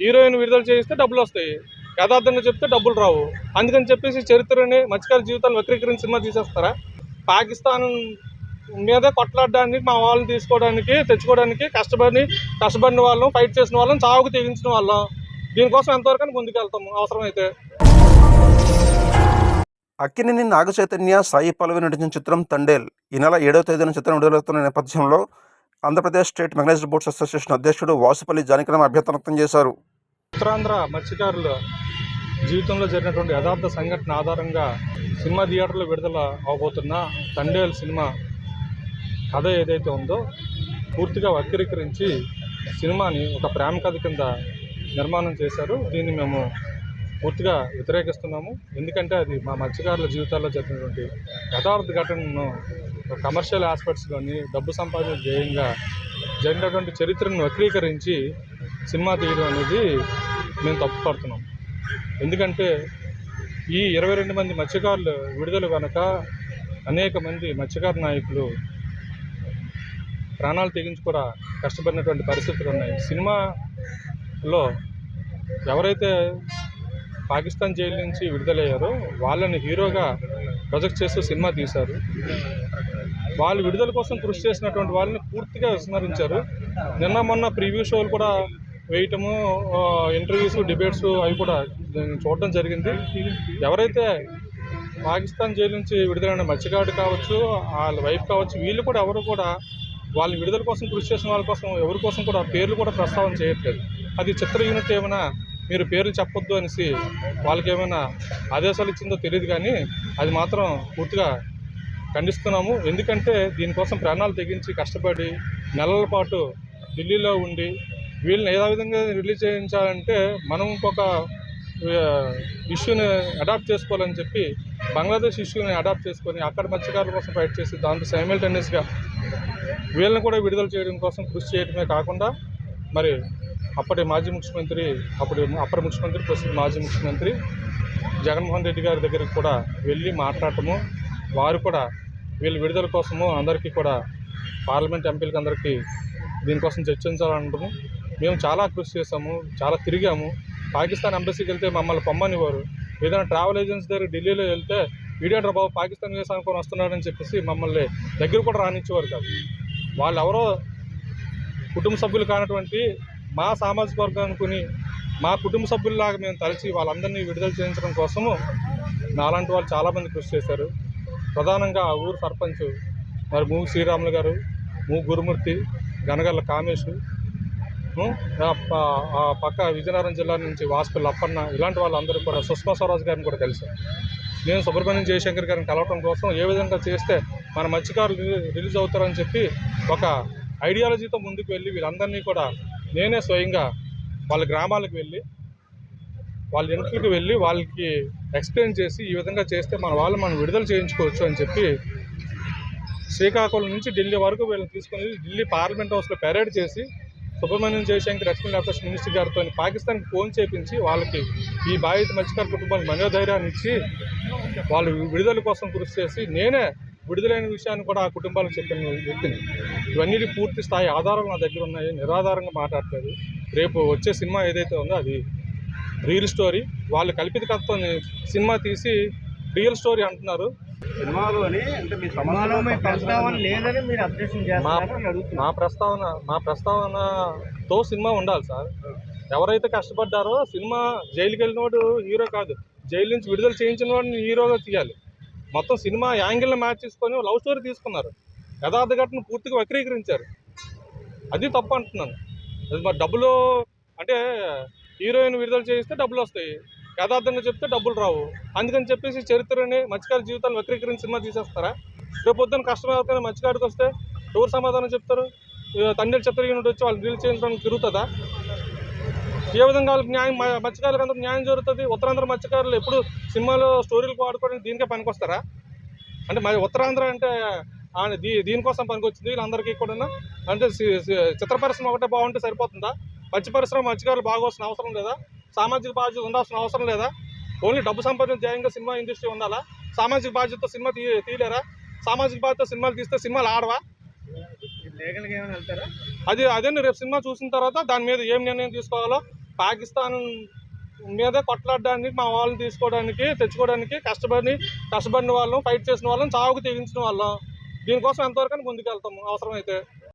Heroine విడుదల చేయిస్తే డబ్బులు వస్తాయి. యథార్థంగా చెప్తే డబ్బులు రావు. అందుకని చెప్పేసి చరిత్రని మత్స్యకార జీవితాలు వక్రీకరించి సినిమా తీసేస్తారా? పాకిస్తాన్ మీదే కొట్లాడడానికి మా వాళ్ళని తీసుకోవడానికి తెచ్చుకోవడానికి కష్టపడి కష్టపడిన వాళ్ళం ఫైట్ చేసిన వాళ్ళం చావుకు తెగించిన వాళ్ళం. దీనికోసం ఎంతవరకు ముందుకెళ్తాము. అవసరమైతే. అక్కినేని నాగచైతన్య సాయి పల్లవి నటించిన చిత్రం తండేల్. ఈ నెల ఏడవ తేదీన చిత్రం విడుదలవుతున్న నేపథ్యంలో Andhra Pradesh state mechanised boats association అధ్యక్షుడు వాసుపల్లి జానకిరామ్ అభ్యర్థన వ్యక్తం చేశారు. ఉత్తరాంధ్ర మత్స్యకారుల జీవితంలో జరిగినటువంటి యథార్థ సంఘటన ఆధారంగా సినిమా థియేటర్లో విడుదల అవబోతున్న తండేల్ సినిమా కథ ఏదైతే ఉందో పూర్తిగా వక్రీకరించి సినిమాని ఒక ప్రేమ కథ కింద నిర్మాణం చేశారు. దీన్ని మేము పూర్తిగా వ్యతిరేకిస్తున్నాము. ఎందుకంటే అది మా మత్స్యకారుల జీవితాల్లో జరిగినటువంటి యథార్థ ఘటనను కమర్షియల్ ఆస్పెక్ట్స్లోని డబ్బు సంపాదన ధ్యేయంగా జరిగినటువంటి చరిత్రను వక్రీకరించి సినిమా తీయడం అనేది మేము తప్పుపడుతున్నాం ఎందుకంటే ఈ ఇరవై రెండు మంది మత్స్యకారులు విడుదల కనుక అనేక మంది మత్స్యకార నాయకులు ప్రాణాలు తెగించి కూడా కష్టపడినటువంటి పరిస్థితులు ఉన్నాయి. సినిమాలో ఎవరైతే పాకిస్తాన్ జైలు నుంచి విడుదలయ్యారో వాళ్ళని హీరోగా ప్రొజెక్ట్ చేస్తూ సినిమా తీశారు. వాళ్ళు విడుదల కోసం కృషి చేసినటువంటి వాళ్ళని పూర్తిగా విస్మరించారు. నిన్న మొన్న ప్రీవ్యూ షోలు కూడా వేయటము ఇంటర్వ్యూస్ డిబేట్స్ అవి కూడా చూడటం జరిగింది. ఎవరైతే పాకిస్తాన్ జైలు నుంచి విడుదలైన మత్స్యకారుడు కావచ్చు వాళ్ళ వైఫ్ కావచ్చు వీళ్ళు కూడా ఎవరు కూడా వాళ్ళ విడుదల కోసం కృషి చేసిన వాళ్ళ కోసం ఎవరి కోసం కూడా పేర్లు కూడా ప్రస్తావన చేయట్లేదు. అది చిత్ర యూనిట్ ఏమైనా మీరు పేర్లు చెప్పొద్దు అనేసి వాళ్ళకి ఏమైనా ఆదేశాలు ఇచ్చిందో తెలియదు కానీ అది మాత్రం పూర్తిగా ఖండిస్తున్నాము. ఎందుకంటే దీనికోసం ప్రాణాలు తెగించి కష్టపడి నెలల పాటు ఢిల్లీలో ఉండి వీళ్ళని ఏ విధంగా రిలీజ్ చేయించాలంటే మనం ఇంకొక ఇష్యూని అడాప్ట్ చేసుకోవాలని చెప్పి బంగ్లాదేశ్ ఇష్యూని అడాప్ట్ చేసుకొని అక్కడ మత్స్యకారుల కోసం ఫైట్ చేసి దాంతో సైమిల్టేనియస్గా వీళ్ళని కూడా విడుదల చేయడం కోసం కృషి చేయడమే కాకుండా మరి అప్పటి మాజీ ముఖ్యమంత్రి అప్పటి అప్పటి ముఖ్యమంత్రి ప్రస్తుత మాజీ ముఖ్యమంత్రి జగన్మోహన్ రెడ్డి గారి దగ్గరికి కూడా వెళ్ళి మాట్లాడటము. వారు కూడా వీళ్ళ విడుదల కోసము అందరికీ కూడా పార్లమెంట్ ఎంపీలకి అందరికీ దీనికోసం చర్చించాలనడము మేము చాలా కృషి చేసాము చాలా తిరిగాము. పాకిస్తాన్ ఎంబసీకి వెళ్తే మమ్మల్ని పొమ్మనివ్వరు. ఏదైనా ట్రావెల్ ఏజెన్సీ దగ్గర ఢిల్లీలో వెళ్తే వీడియో బాబు పాకిస్తాన్ వేసి వస్తున్నాడని చెప్పేసి మమ్మల్ని దగ్గర కూడా రానిచ్చేవారు కాదు. వాళ్ళు ఎవరో కుటుంబ సభ్యులు కానటువంటి మా సామాజిక వర్గం అనుకుని మా కుటుంబ సభ్యుల్లాగా మేము తలిచి వాళ్ళందరినీ విడుదల చేయించడం కోసము నాలాంటి వాళ్ళు చాలామంది కృషి చేశారు. ప్రధానంగా ఆ ఊరు సర్పంచ్ మరి మూగు శ్రీరాములు గారు మూ గురుమూర్తి గనగల్ల కామేశు పక్క విజయనగరం జిల్లా నుంచి వాసుపల్లి అప్పన్న ఇలాంటి వాళ్ళందరూ కూడా సుష్మా స్వరాజ్ గారిని కూడా తెలుసు. నేను సుబ్రహ్మణ్యం జయశంకర్ గారిని కలవటం కోసం ఏ విధంగా చేస్తే మన మత్స్యకారులు రిలీజ్ అవుతారని చెప్పి ఒక ఐడియాలజీతో ముందుకు వెళ్ళి వీళ్ళందరినీ కూడా నేనే స్వయంగా వాళ్ళ గ్రామాలకు వెళ్ళి వాళ్ళ ఇంట్లోకి వెళ్ళి వాళ్ళకి ఎక్స్ప్లెయిన్ చేసి ఈ విధంగా చేస్తే మన వాళ్ళు మనం విడుదల చేయించుకోవచ్చు అని చెప్పి శ్రీకాకుళం నుంచి ఢిల్లీ వరకు వీళ్ళని తీసుకొని ఢిల్లీ పార్లమెంట్ హౌస్లో పెరేడ్ చేసి Subrahmanyam Jaishankar external affairs minister గారితో పాకిస్తాన్కి ఫోన్ చేపించి వాళ్ళకి ఈ బాధిత మత్స్యకార కుటుంబానికి మనోధైర్యాన్ని ఇచ్చి వాళ్ళు విడుదల కోసం కృషి చేసి నేనే విడుదలైన విషయాన్ని కూడా ఆ కుటుంబాలకు చెప్పిన వ్యక్తిని. ఇవన్నీ పూర్తి స్థాయి ఆధారాలు నా దగ్గర ఉన్నాయి నిరాధారంగా మాట్లాడలేదు రేపు వచ్చే సినిమా ఏదైతే ఉందో అది రియల్ స్టోరీ. వాళ్ళు కల్పిత కథతో సినిమా తీసి రియల్ స్టోరీ అంటున్నారు. సినిమాలోని అంటే మీ సినిమాలో మీ ప్రస్తావన లేదని మీరు అబ్జెక్షన్ మా ప్రస్తావన మా ప్రస్తావనతో సినిమా ఉండాలి సార్. ఎవరైతే కష్టపడ్డారో సినిమా జైలుకి వెళ్ళినోడు హీరో కాదు. జైలు నుంచి విడుదల చేయించిన వాడిని హీరోగా తీయాలి. మొత్తం సినిమా యాంగిల్ని మ్యాచ్ చేసుకొని లవ్ స్టోరీ తీసుకున్నారు. యథార్థ ఘటన పూర్తిగా వక్రీకరించారు. అది తప్పు అంటున్నాను. అది మరి డబ్బులు అంటే హీరోయిన్ విడుదల చేయిస్తే డబ్బులు వస్తాయి. యథార్థంగా చెప్తే డబ్బులు రావు. అందుకని చెప్పేసి చరిత్రని మత్స్యకారు జీవితాలు వక్రీకరించి సినిమా తీసేస్తారా? రేపు పొద్దున్న కష్టం ఎవరికైనా మత్స్యకాడికి వస్తే ఎవరు సమాధానం చెప్తారు? తండ్రి చిత్ర యూనిట్ వచ్చి వాళ్ళు డీల్ చేయించడానికి తిరుగుతుందా? ఏ విధంగా వాళ్ళకి న్యాయం మత్స్యకారులకు అందరూ న్యాయం జరుగుతుంది? ఉత్తరాంధ్ర మత్స్యకారులు ఎప్పుడు సినిమాలో స్టోరీలకు వాడుకోవడానికి దీనికే పనికొస్తారా? అంటే మరి ఉత్తరాంధ్ర అంటే దీ దీనికోసం పనికొచ్చింది వీళ్ళందరికీ కూడా అంటే సి- చిత్ర పరిశ్రమ ఒకటే బాగుంటే సరిపోతుందా? మత్స్య పరిశ్రమ మత్స్యకారులు బాగోవాల్సిన అవసరం లేదా? సామాజిక బాధ్యత ఉండాల్సిన అవసరం లేదా? ఓన్లీ డబ్బు సంపాదన ధ్యేయంగా సినిమా ఇండస్ట్రీ ఉండాలా? సామాజిక బాధ్యతతో సినిమా తీ తీయలేరా? సామాజిక బాధ్యత సినిమాలు తీస్తే సినిమాలు ఆడవా? అది అదే రేపు సినిమా చూసిన తర్వాత దాని మీద ఏం నిర్ణయం తీసుకోవాలో పాకిస్తాన్ మీదే కొట్లాడడానికి మా వాళ్ళని తీసుకోవడానికి తెచ్చుకోవడానికి కష్టపడి కష్టపడిన వాళ్ళం ఫైట్ చేసిన వాళ్ళం చావుకు తెగించిన వాళ్ళం. దీనికోసం ఎంతవరకు ముందుకు వెళ్తాము అవసరమైతే.